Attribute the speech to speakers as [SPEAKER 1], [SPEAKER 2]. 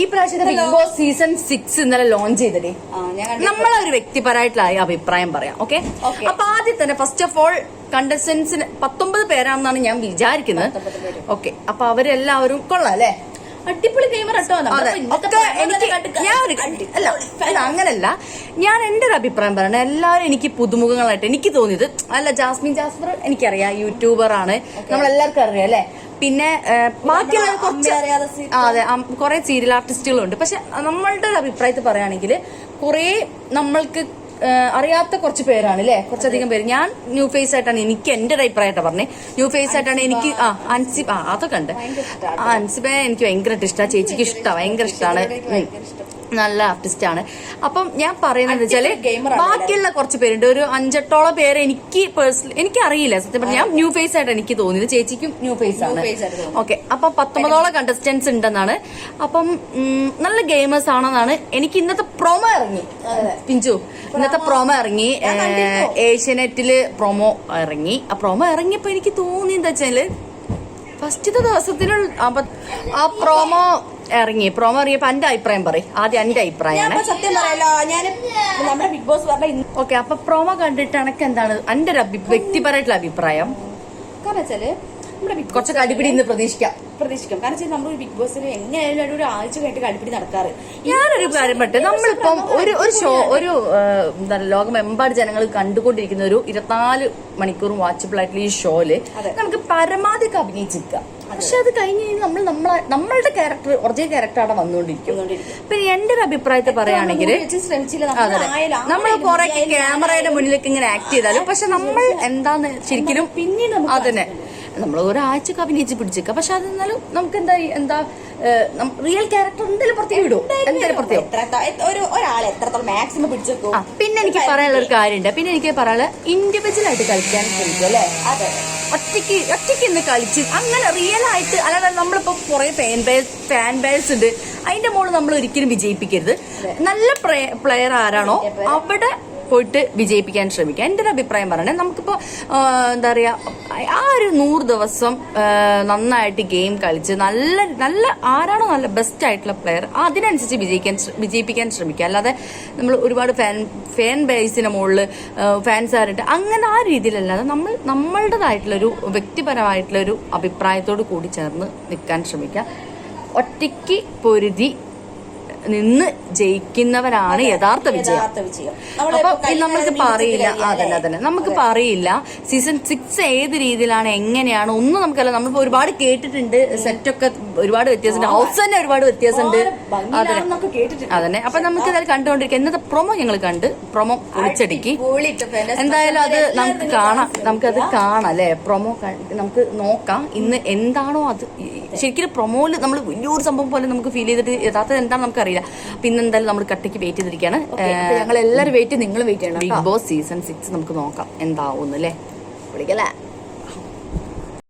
[SPEAKER 1] ഈ പ്രാവശ്യത്തെ Bigg Boss season six ഇന്നലെ ലോഞ്ച് ചെയ്തതേ
[SPEAKER 2] നമ്മളൊരു.
[SPEAKER 1] നമ്മളെ ഒരു വ്യക്തിപരമായിട്ടുള്ള അഭിപ്രായം പറയാം ഓക്കെ. അപ്പൊ ആദ്യം തന്നെ ഫസ്റ്റ് ഓഫ് ഓൾ കണ്ടസ്റ്റൻസിന് പത്തൊമ്പത് പേരാണെന്നാണ് ഞാൻ വിചാരിക്കുന്നത്. ഓക്കെ അപ്പൊ അവരെല്ലാവരും കൊള്ളാം അല്ലേ
[SPEAKER 2] അടിപൊളി ഗെയിമർ കേട്ടോ
[SPEAKER 1] എനിക്ക് അല്ല അല്ല അങ്ങനല്ല. ഞാൻ എന്റെ ഒരു അഭിപ്രായം പറയണേ എല്ലാവരും എനിക്ക് പുതുമുഖങ്ങളായിട്ട് എനിക്ക് തോന്നിയത് അല്ല ജാസ്മിൻ ജാസ്മർ എനിക്കറിയാം യൂട്യൂബർ ആണ്. നമ്മളെല്ലാവർക്കും അറിയാം അല്ലേ? പിന്നെ ബാക്കിയുള്ള കുറച്ച് അതെ കുറെ സീരിയൽ ആർട്ടിസ്റ്റുകളുണ്ട് പക്ഷെ നമ്മളുടെ ഒരു അഭിപ്രായത്തിൽ പറയുകയാണെങ്കിൽ കുറെ നമ്മൾക്ക് അറിയാത്ത കുറച്ച് പേരാണ് അല്ലേ കുറച്ചധികം പേര്. ഞാൻ ന്യൂ ഫേസ് ആയിട്ടാണ് എനിക്ക് എന്റെ ഒരു അഭിപ്രായമായിട്ടാണ് പറഞ്ഞത് ന്യൂ ഫേസ് ആയിട്ടാണ് എനിക്ക് ആ അൻസിബ ആ അതൊക്കെ ഉണ്ട്. ആ അൻസിബെ എനിക്ക് ഭയങ്കരമായിട്ട് ഇഷ്ടമാണ് ചേച്ചിക്ക് ഇഷ്ടമാണ് ഭയങ്കര ഇഷ്ടമാണ് നല്ല ആർട്ടിസ്റ്റ് ആണ്. അപ്പം ഞാൻ പറയുന്നത്
[SPEAKER 2] വെച്ചാൽ
[SPEAKER 1] ബാക്കിയുള്ള കുറച്ച് പേരുണ്ട്. ഒരു അഞ്ചെട്ടോളം പേര് എനിക്ക് പേഴ്സണലി എനിക്ക് അറിയില്ല സത്യം പറഞ്ഞാൽ ഞാൻ ന്യൂ ഫേസ് ആയിട്ട് എനിക്ക് തോന്നിയത്. ചേച്ചിക്കും ന്യൂ ഫേസ് ആണ്. ഓക്കെ അപ്പൊ പത്തൊമ്പതോളം കണ്ടസ്റ്റൻസ് ഉണ്ടെന്നാണ്. അപ്പം നല്ല ഗെയിമേഴ്സ് ആണെന്നാണ്. എനിക്ക് ഇന്നത്തെ പ്രൊമോ ഇറങ്ങി. പിഞ്ചു ഇന്നത്തെ പ്രൊമോ ഇറങ്ങി. ഏഷ്യനെറ്റിൽ ഏഷ്യാനെറ്റിൽ പ്രൊമോ ഇറങ്ങി. ആ പ്രൊമോ ഇറങ്ങിയപ്പോ എനിക്ക് തോന്നി എന്താ വെച്ചാൽ ഫസ്റ്റത്തെ ദിവസത്തിലുള്ള ആ പ്രൊമോ ഇറങ്ങി. പ്രോമോ ഇറങ്ങിയപ്പോ എന്റെ അഭിപ്രായം പറയും. ആദ്യം എന്റെ
[SPEAKER 2] ഞാൻ
[SPEAKER 1] അഭിപ്രായമാണ്
[SPEAKER 2] സത്യം പറയാലോ ഞാൻ നമ്മുടെ ബിഗ് ബോസ് പറഞ്ഞ
[SPEAKER 1] ഓക്കെ അപ്പൊ പ്രോമോ കണ്ടിട്ട് എനക്ക് എന്താണ് എന്റെ ഒരു വ്യക്തിപരമായിട്ടുള്ള അഭിപ്രായം?
[SPEAKER 2] കാരണം വെച്ചാൽ നമ്മുടെ
[SPEAKER 1] കുറച്ചൊക്കെ അടിപിടി ഇന്ന് പ്രതീക്ഷിക്കാം.
[SPEAKER 2] പ്രതീക്ഷിക്കാം. കാരണം വെച്ചാൽ നമ്മൾ ബിഗ് ബോസിൽ എങ്ങനെയായാലും ഒരു ആഴ്ച കഴിഞ്ഞിട്ട് അടിപിടി നടക്കാറ്.
[SPEAKER 1] ഞാനൊരു കാര്യം പറ്റേ നമ്മളിപ്പം ഒരു ഒരു ഷോ ഒരു എന്താ ലോകമെമ്പാട് ജനങ്ങൾ കണ്ടുകൊണ്ടിരിക്കുന്ന ഒരു ഇരുപത്തിനാല് മണിക്കൂറും വാച്ചബിൾ ആയിട്ടുള്ള ഈ
[SPEAKER 2] ഷോയിൽ
[SPEAKER 1] നമുക്ക് പരമാവധി അഭിനയിച്ചിരിക്കാം പക്ഷെ അത് കഴിഞ്ഞ് കഴിഞ്ഞാൽ നമ്മൾ നമ്മളെ നമ്മളുടെ ക്യാരക്ടർ ഒറിജിനൽ ക്യാരക്ടർ അവിടെ വന്നുകൊണ്ടിരിക്കും. പിന്നെ എന്റെ ഒരു അഭിപ്രായത്തെ പറയുകയാണെങ്കിൽ
[SPEAKER 2] നമ്മൾ
[SPEAKER 1] കുറെ ക്യാമറയുടെ മുന്നിലേക്ക് ഇങ്ങനെ ആക്ട് ചെയ്താലും പക്ഷെ നമ്മൾ എന്താന്ന് ശരിക്കും
[SPEAKER 2] പിന്നീട് അതിനെ
[SPEAKER 1] അതന്നെ. നമ്മൾ ഒരാഴ്ച അഭിനയിച്ച് പിടിച്ചേക്കാം. പക്ഷെ അത് എന്നാലും നമുക്ക് എന്താ എന്താ റിയൽ ക്യാരക്ടർ എന്തായാലും പ്രത്യേകം ഇടും. എന്തായാലും
[SPEAKER 2] ഒരാൾ എത്രത്തോളം മാക്സിമം പിടിച്ചേക്കും.
[SPEAKER 1] പിന്നെ എനിക്ക് പറയാനുള്ള ഒരു കാര്യമുണ്ട്. പിന്നെ എനിക്ക് പറയാനുള്ള ഇൻഡിവിജ്വൽ ആയിട്ട് കളിക്കാൻ ശ്രമിക്കും അല്ലേ?
[SPEAKER 2] അതെ.
[SPEAKER 1] ഒറ്റയ്ക്ക് ഒറ്റയ്ക്ക് ഇന്ന് കളിച്ച് അങ്ങനെ റിയൽ ആയിട്ട് അല്ലാതെ നമ്മളിപ്പോ കുറെ ഫാൻ ബേസ് ഫാൻ ബേസ് ഉണ്ട്. അതിന്റെ മുകളിൽ നമ്മൾ ഒരിക്കലും വിജയിപ്പിക്കരുത് നല്ല പ്ലെയർ ആരാണോ അവിടെ പോയിട്ട് വിജയിപ്പിക്കാൻ ശ്രമിക്കുക എന്റെ ഒരു അഭിപ്രായം പറയണേ നമുക്കിപ്പോൾ എന്താ പറയുക ആ ഒരു നൂറ് ദിവസം നന്നായിട്ട് ഗെയിം കളിച്ച് നല്ല നല്ല ആരാണോ നല്ല ബെസ്റ്റ് ആയിട്ടുള്ള പ്ലെയർ അതിനനുസരിച്ച് വിജയിക്കാൻ വിജയിപ്പിക്കാൻ ശ്രമിക്കുക. അല്ലാതെ നമ്മൾ ഒരുപാട് ഫാൻ ഫാൻ ബേസിന് മുകളിൽ ഫാൻസ് ആയിട്ട് അങ്ങനെ ആ രീതിയിലല്ലാതെ നമ്മൾ നമ്മളുടേതായിട്ടുള്ളൊരു വ്യക്തിപരമായിട്ടുള്ളൊരു അഭിപ്രായത്തോട് കൂടി ചേർന്ന് നിൽക്കാൻ ശ്രമിക്കുക. ഒറ്റയ്ക്ക് പൊരുതി നിന്ന് ജയിക്കുന്നവരാണ് യഥാർത്ഥ വിജയം. അപ്പൊ നമ്മൾക്ക് നമുക്ക് പറയില്ല. അതന്നെ അതന്നെ നമുക്ക് പറയില്ല. സീസൺ സിക്സ് ഏത് രീതിയിലാണ് എങ്ങനെയാണ് ഒന്നും നമുക്കല്ല. നമ്മളിപ്പോ ഒരുപാട് കേട്ടിട്ടുണ്ട്. സെറ്റൊക്കെ ഒരുപാട് വ്യത്യാസമുണ്ട്. ഹൗസ് തന്നെ ഒരുപാട് വ്യത്യാസമുണ്ട്. അതന്നെ അതന്നെ. അപ്പൊ നമുക്ക് ഇതായാലും കണ്ടുകൊണ്ടിരിക്കുക ഇന്നത്തെ പ്രൊമോ ഞങ്ങൾ കണ്ട്. പ്രൊമോ പൊളിച്ചടുക്കി എന്തായാലും അത് നമുക്ക് കാണാം. നമുക്കത് കാണാം അല്ലെ? പ്രൊമോ നമുക്ക് നോക്കാം. ഇന്ന് എന്താണോ അത്. ശരിക്കും പ്രൊമോയിൽ നമ്മൾ വലിയൊരു സംഭവം പോലെ നമുക്ക് ഫീൽ ചെയ്തിട്ട് യഥാർത്ഥത്തിൽ എന്താണെന്ന് നമുക്കറിയില്ല പിന്നെ എന്തായാലും നമ്മൾ കട്ടയ്ക്ക് വെയിറ്റ് ചെയ്തിരിക്കുകയാണ്.
[SPEAKER 2] ഞങ്ങൾ എല്ലാവരും വെയിറ്റ് നിങ്ങൾ വെയിറ്റ് ചെയ്യണം
[SPEAKER 1] ബിഗ് ബോസ് സീസൺ സിക്സ് നമുക്ക് നോക്കാം. എന്താവുന്നു അല്ലേ വിളിക്കല്ലേ?